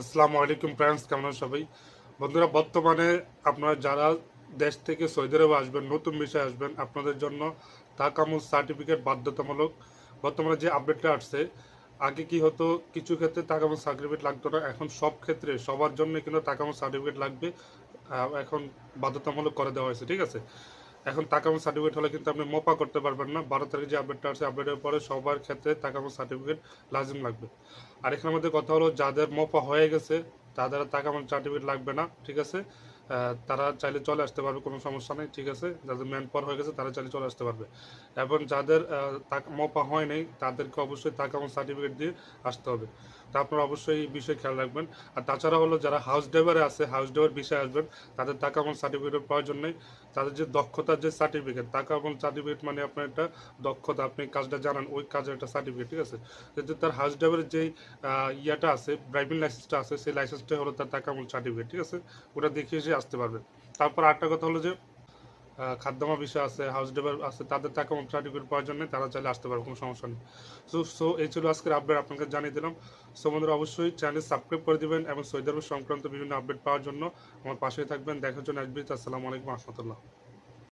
আসসালামু আলাইকুম ফ্রেন্ডস কেমন সবাই? বন্ধুরা, বর্তমানে আপনারা যারা দেশ থেকে সৌদি আরবে আসবেন, নতুন বিষয় আসবেন, আপনাদের জন্য তাকামুল সার্টিফিকেট বাধ্যতামূলক। বর্তমানে যে আপডেটটা আসছে, আগে কি হতো, কিছু ক্ষেত্রে তাকামুল সার্টিফিকেট লাগতো না, এখন সব ক্ষেত্রে, সবার জন্য কিন্তু তাকামুল সার্টিফিকেট লাগবে এখন বাধ্যতামূলক করে দেওয়া হয়েছে, ঠিক আছে? এখন তাকামুল সার্টিফিকেট হলে কিন্তু আপনি মোপা করতে পারবেন না। বারো তারিখে যে আপডেটটা আছে আপডেটের পরে সবার ক্ষেত্রে তাকামুল সার্টিফিকেট লাজিম লাগবে। আর এখানে আমাদের কথা হলো, যাদের মোপা হয়ে গেছে, তাদের তাকামুল সার্টিফিকেট লাগবে না, ঠিক আছে? তারা চাইলে চলে আসতে পারবে, কোনো সমস্যা নেই, ঠিক আছে? যাদের ম্যান পাওয়ার হয়ে গেছে, তারা চাইলে চলে আসতে পারবে। এবং যাদের মপা হয় নাই, তাদেরকে অবশ্যই তাকামুল সার্টিফিকেট দিয়ে আসতে হবে। তা আপনারা অবশ্যই এই বিষয়ে খেয়াল রাখবেন। আর তাছাড়া হলো যারা হাউস ড্রাইভারে আছে হাউস ড্রাইভার বিষয়ে আসবেন, তাদের তাকামুল সার্টিফিকেটের প্রয়োজন নেই। তাদের যে দক্ষতার যে সার্টিফিকেট তাকামুল সার্টিফিকেট মানে আপনার একটা দক্ষতা, আপনি কাজটা জানান, ওই কাজের একটা সার্টিফিকেট ঠিক আছে? যদি তার হাউস ড্রাইভারের যেই ইয়াটা আছে ড্রাইভিং লাইসেন্সটা আছে, সেই লাইসেন্সটা হলো তার তাকামুল সার্টিফিকেট ঠিক আছে? ওটা দেখিয়ে আসতে পারবে। তারপর আরেকটা কথা হলো যে খাদ্যমা বিষয় আছে হাউস ড্রাইভার আছে, তাদের তাকামুল সার্টিফিকেট পাওয়ার জন্য তারা চাইলে আসতে পারবে, কোনো সমস্যা নেই। সো সো এই ছিল আজকের আপডেট আপনাকে জানিয়ে দিলাম। সো বন্ধুরা, অবশ্যই চ্যানেল সাবস্ক্রাইব করে দেবেন এবং সৌদি সংক্রান্ত বিভিন্ন আপডেট পাওয়ার জন্য আমার পাশেই থাকবেন। দেখার জন্য আসবেন। আসসালামু আলাইকুম, রহমতুল্লাহ।